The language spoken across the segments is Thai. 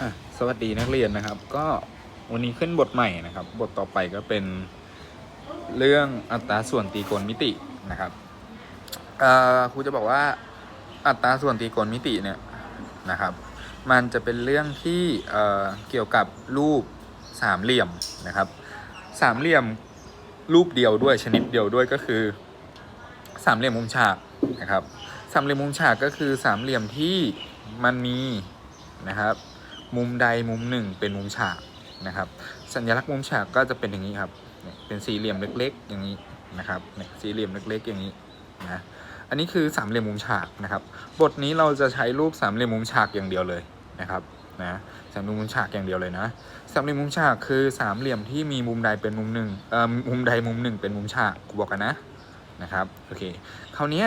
อะสวัสดีนักเรียนนะครับ ก็วันนี้ขึ้นบทใหม่นะครับ บทต่อไปก็เป็นเรื่องอัตราส่วนตีโกณมิตินะครับครูจะบอกว่าอัตราส่วนตีโกณมิติเนี่ยนะครับ มันจะเป็นเรื่องที่เเกี่ยวกับรูปสามเหลี่ยมนะครับสามเหลี่ยมรูปเดียวด้วยชนิดเดียวด้วยก็คือสามเหลี่ยมมุมฉากนะครับสามเหลี่ยมมุมฉากก็คือสามเหลี่ยมที่มันมีนะครับ มุมใดมุมหนึ่งเป็นมุมฉากนะครับ สัญลักษณ์มุมฉากก็จะเป็นอย่างนี้ครับเป็นสี่เหลี่ยมเล็ก ๆ อย่างนี้นะครับสี่เหลี่ยมเล็ก ๆ อย่างนี้นะอันนี้คือสามเหลี่ยมมุมฉากนะครับ บทนี้เราจะใช้รูปสามเหลี่ยมมุมฉากอย่างเดียวเลยนะครับนะสามเหลี่ยมมุมฉากอย่างเดียวเลยนะสามเหลี่ยมมุมฉากคือสามเหลี่ยมที่มีมุมใดเป็นมุมหนึ่งเอ่อมุมใดมุมหนึ่งเป็นมุมฉากกูบอกกันนะนะครับโอเคคราวนี้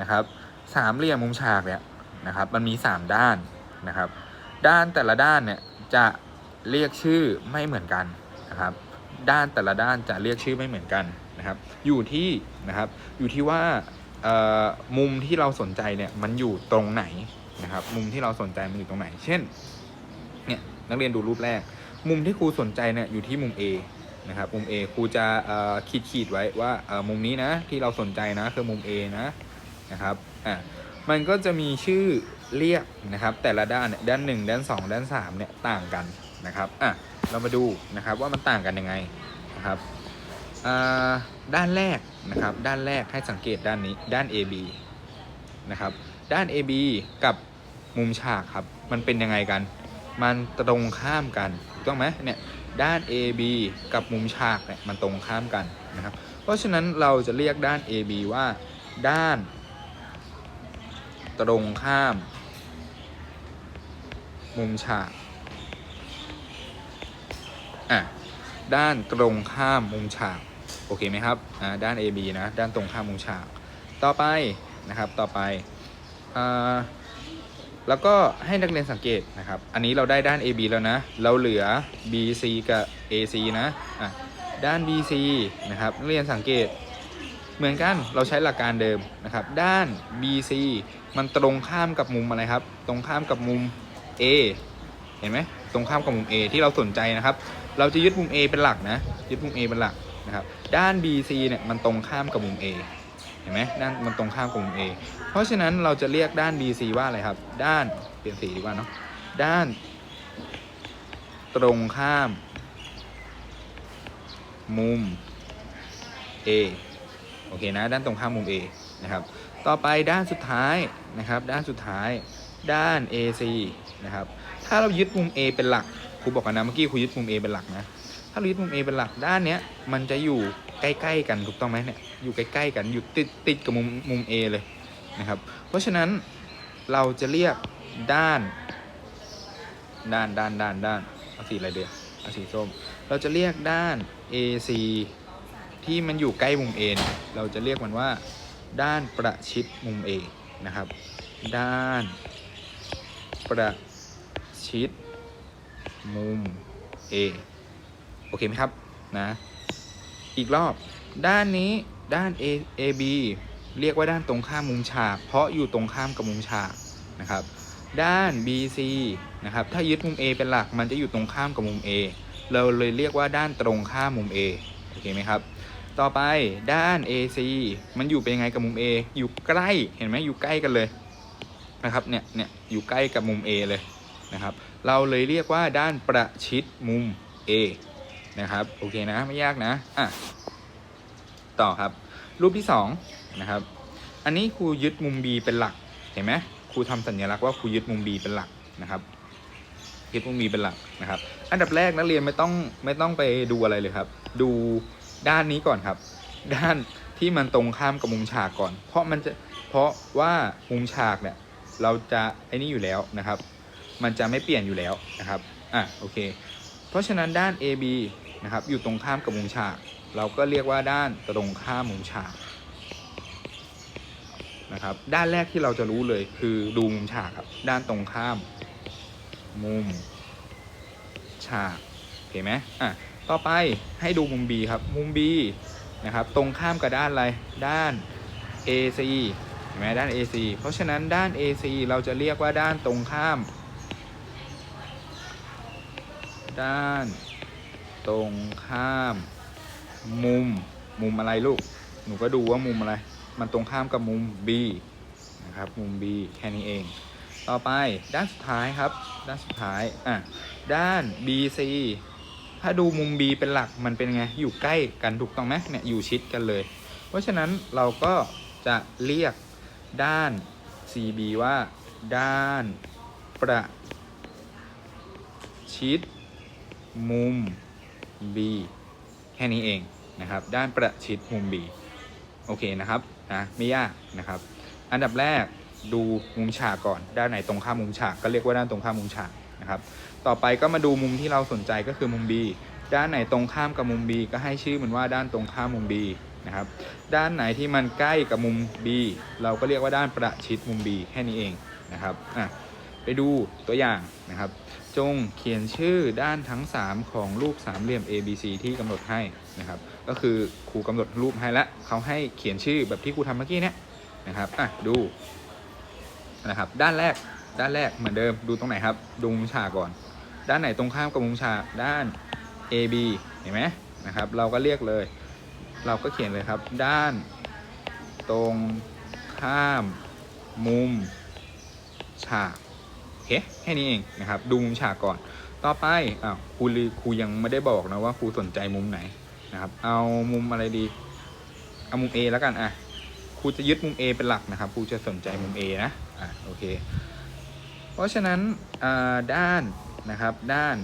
นะครับสามเหลี่ยมมุมฉากเนี่ยนะครับมันมีสามด้านนะครับ ด้านแต่ละด้านเนี่ยจะเรียกชื่อไม่เหมือนกันนะครับ ด้านแต่ละด้านจะเรียกชื่อไม่เหมือนกันนะครับ อยู่ที่นะครับอยู่ที่ว่ามุมที่เราสนใจเนี่ยมันอยู่ตรงไหนนะครับ มุมที่เราสนใจมันอยู่ตรงไหน เช่นเนี่ยนักเรียนดูรูปแรก มุมที่ครูสนใจเนี่ยอยู่ที่มุม A นะครับมุม A ครูจะขีดขีดไว้ว่ามุมนี้นะที่เราสนใจนะคือมุม A นะนะครับอะมันก็จะมีชื่อ เรียกนะครับ แต่ละด้านเนี่ยด้าน 1 ด้าน 2 ด้าน3เนี่ยต่างกันนะครับอะเรามาดูนะครับว่ามันต่างกันยังไงนะครับอ่าด้านแรกนะครับ ด้านแรกให้สังเกตด้านนี้ด้าน AB นะครับ ด้าน AB กับมุมฉากครับ มันเป็นยังไงกัน มันตรงข้ามกันถูกต้องไหมเนี่ยด้าน AB กับมุมฉากเนี่ยมันตรงข้ามกันนะครับ เพราะฉะนั้นเราจะเรียกด้าน AB ว่าด้าน ตรงข้าม มุมฉากอะด้านตรงข้ามมุมฉากโอเคไหมครับอ่าด้าน AB นะด้านตรงข้ามมุมฉาก ต่อไปนะครับต่อไปอ่าแล้วก็ให้นักเรียนสังเกตนะครับ อันนี้เราได้ด้าน AB แล้วนะ เราเหลือ BC กับ AC นะอะด้าน BC นะครับนักเรียนสังเกตเหมือนกันเราใช้หลักการเดิมนะครับ ด้าน BC มันตรงข้ามกับมุมอะไรครับ ตรงข้ามกับมุม A เห็นไหมตรงข้ามกับมุม A ที่เราสนใจนะครับ เราจะยึดมุม A เป็นหลักนะยึดมุม A เป็นหลักนะครับด้าน BC เนี่ยมันตรงข้ามกับมุม A เห็นไหมด้านมันตรงข้ามกับมุม A เพราะฉะนั้นเราจะเรียกด้าน BC ว่าอะไรครับ ด้านเปลี่ยนสีดีกว่าเนาะด้าน ตรงข้าม มุม A โอเคนะ ด้านตรงข้ามมุม A นะครับ ต่อไปด้านสุดท้ายนะครับ ด้านสุดท้าย ด้าน AC นะครับถ้าเรายึดมุม A เป็นหลักครูบอกกันนะเมื่อกี้ครูยึดมุม A เป็นหลักนะถ้าเรายึดมุม A เป็นหลักด้านเนี้ยมันจะอยู่ใกล้ๆกันถูกต้องไหมเนี่ยอยู่ใกล้ๆกันอยู่ติดติดกับมุมมุม A เลยนะครับเพราะฉะนั้นเราจะเรียกด้านด้านด้านด้านด้านเอาสีอะไรเดียวเอาสีส้ม เราจะเรียกด้าน AC ที่มันอยู่ใกล้มุม A เนี่ยเราจะเรียกมันว่า ด้านประชิดมุม A นะครับ ด้าน ประชิดมุม A โอเคไหมครับนะ อีกรอบด้านนี้ด้าน A AB เรียกว่าด้านตรงข้ามมุมฉาก เพราะอยู่ตรงข้ามกับมุมฉากนะครับ ด้าน BC นะครับ ถ้ายึดมุม A เป็นหลักมันจะอยู่ตรงข้ามกับมุม A เราเลยเรียกว่าด้านตรงข้ามมุม A โอเคไหมครับ ต่อไปด้าน AC มันอยู่เป็นยังไงกับมุม A อยู่ใกล้เห็นไหมอยู่ใกล้กันเลย นะครับเนี่ยเนี่ยอยู่ใกล้กับมุม A เลยนะครับ เราเลยเรียกว่าด้านประชิดมุม A นะครับโอเคนะไม่ยากนะอะต่อครับ รูปที่2นะครับอันนี้ครูยึดมุม B เป็นหลักเห็นไหมครูทำสัญลักษณ์ว่าครูยึดมุม B เป็นหลักนะครับยึดมุม B เป็นหลักนะครับ อันดับแรกนักเรียนไม่ต้องไม่ต้องไปดูอะไรเลยครับ ดูด้านนี้ก่อนครับ ด้านที่มันตรงข้ามกับมุมฉากก่อน เพราะมันจะเพราะว่ามุมฉากเนี่ย เราจะไอ้นี่อยู่แล้วนะครับ มันจะไม่เปลี่ยนอยู่แล้วนะครับอะโอเค เพราะฉะนั้นด้าน AB นะครับอยู่ตรงข้ามกับมุมฉาก เราก็เรียกว่าด้านตรงข้ามมุมฉากนะครับด้านแรกที่เราจะรู้เลยคือดูมุมฉากครับด้านตรงข้าม มุมฉากโอเคไหมอะต่อไปให้ดูมุม B ครับ มุม B นะครับ ตรงข้ามกับด้านอะไร ด้าน AC ห็นไหมด้าน AC เพราะฉะนั้นด้าน AC เราจะเรียกว่าด้านตรงข้าม ด้านตรงข้าม มุม มุมอะไรลูก หนูก็ดูว่ามุมอะไร มันตรงข้ามกับมุม B นะครับ มุม B แค่นี้เอง ต่อไปด้านสุดท้ายครับ ด้านสุดท้าย อะ ด้าน BC ถ้าดูมุม B เป็นหลักมันเป็นไง อยู่ใกล้กันถูกต้องไหมเนี่ย อยู่ชิดกันเลย เพราะฉะนั้นเราก็จะเรียก ด้าน CB ว่า ด้าน ประชิด มุม B แค่นี้เองนะครับ ด้านประชิดมุม B โอเคนะครับนะไม่ยากนะครับ อันดับแรกดูมุมฉากก่อน ด้านไหนตรงข้ามมุมฉากก็เรียกว่าด้านตรงข้ามมุมฉากนะครับ ต่อไปก็มาดูมุมที่เราสนใจก็คือมุม B ด้านไหนตรงข้ามกับมุม B ก็ให้ชื่อมันว่าด้านตรงข้ามมุม B นะครับ ด้านไหนที่มันใกล้กับมุม B เราก็เรียกว่าด้านประชิดมุม B แค่นี้เองนะครับอะไปดูตัวอย่างนะครับ จงเขียนชื่อด้านทั้ง 3 ของรูปสามเหลี่ยม ABC ที่กำหนดให้นะครับ ก็คือครูกำหนดรูปให้แล้วเขาให้เขียนชื่อแบบที่ครูทำเมื่อกี้เนี่ยนะครับอะดูนะครับ ด้านแรกด้านแรกเหมือนเดิมดูตรงไหนครับ ดูมุมฉากก่อน ด้านไหนตรงข้ามกับมุมฉากด้าน AB เห็นไหมนะครับ เราก็เรียกเลย เราก็เขียนเลยครับ ด้าน ตรงข้าม มุม ฉากโอเคแค่นี้เองนะครับ ดูมุมฉากก่อน ต่อไปอ้าวครูลือครูยังไม่ได้บอกนะว่าครูสนใจมุมไหนนะครับ เอามุมอะไรดี เอามุม A แล้วกันอะครูจะยึดมุม A เป็นหลักนะครับครูจะสนใจมุม A นะอะโอเค เพราะฉะนั้นอ่าด้านนะครับด้าน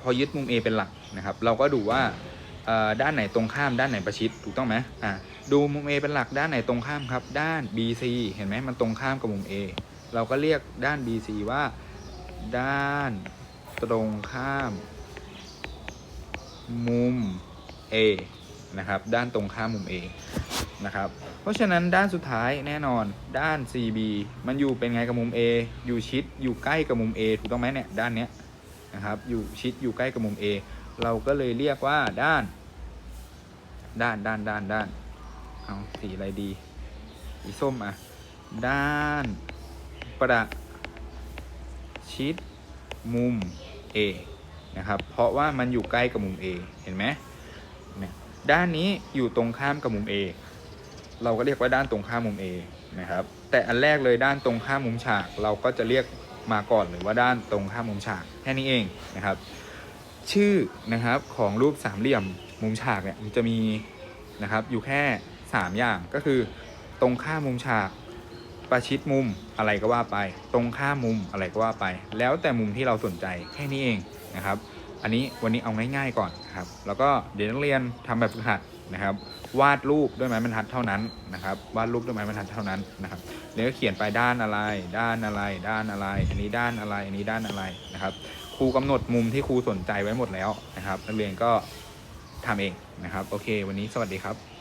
พอยึดมุม A เป็นหลักนะครับ เราก็ดูว่า ด้านไหนตรงข้ามด้านไหนประชิดถูกต้องไหมอะดูมุม A เป็นหลักด้านไหนตรงข้ามครับ ด้าน BC เห็นไหมมันตรงข้ามกับมุม A เราก็เรียกด้าน BC ว่า ด้านตรงข้าม มุม A นะครับ ด้านตรงข้ามมุม A นะครับ เพราะฉะนั้นด้านสุดท้ายแน่นอนด้าน CB มันอยู่เป็นไงกับมุม A อยู่ชิดอยู่ใกล้กับมุม A ถูกต้องไหมเนี่ยด้านเนี้ยนะครับอยู่ชิดอยู่ใกล้กับมุม A เราก็เลยเรียกว่าด้าน ด้านด้านด้านด้านเอาสีอะไรดีสีส้มอะ ด้านประชิดมุม A นะครับ เพราะว่ามันอยู่ใกล้กับมุม A เห็นไหมด้านนี้อยู่ตรงข้ามกับมุม A เราก็เรียกว่าด้านตรงข้ามมุม A นะครับ แต่อันแรกเลยด้านตรงข้ามมุมฉาก เราก็จะเรียกมาก่อนเลยว่าด้านตรงข้ามมุมฉากแค่นี้เองนะครับ ชื่อนะครับของรูปสามเหลี่ยมมุมฉากเนี่ยมันจะมีนะครับอยู่แค่ 3 อย่างก็คือ ตรงข้ามมุมฉาก ประชิดมุมอะไรก็ว่าไป ตรงข้ามมุมอะไรก็ว่าไป แล้วแต่มุมที่เราสนใจแค่นี้เองนะครับ อันนี้วันนี้เอาง่ายๆก่อนนะครับ แล้วก็เดี๋ยวนักเรียนทำแบบฝึกหัดนะครับ วาดรูปด้วยไม้บรรทัดเท่านั้นนะครับ วาดรูปด้วยไม้บรรทัดเท่านั้นนะครับเดี๋ยวก็เขียนไปด้านอะไร ด้านอะไร ด้านอะไร อันนี้ด้านอะไร อันนี้ด้านอะไรนะครับ รูกำหนดมุมที่ครูสนใจไว้หมดแล้วนะครับ นักเรียนก็ทำเองนะครับ โอเค วันนี้สวัสดีครับ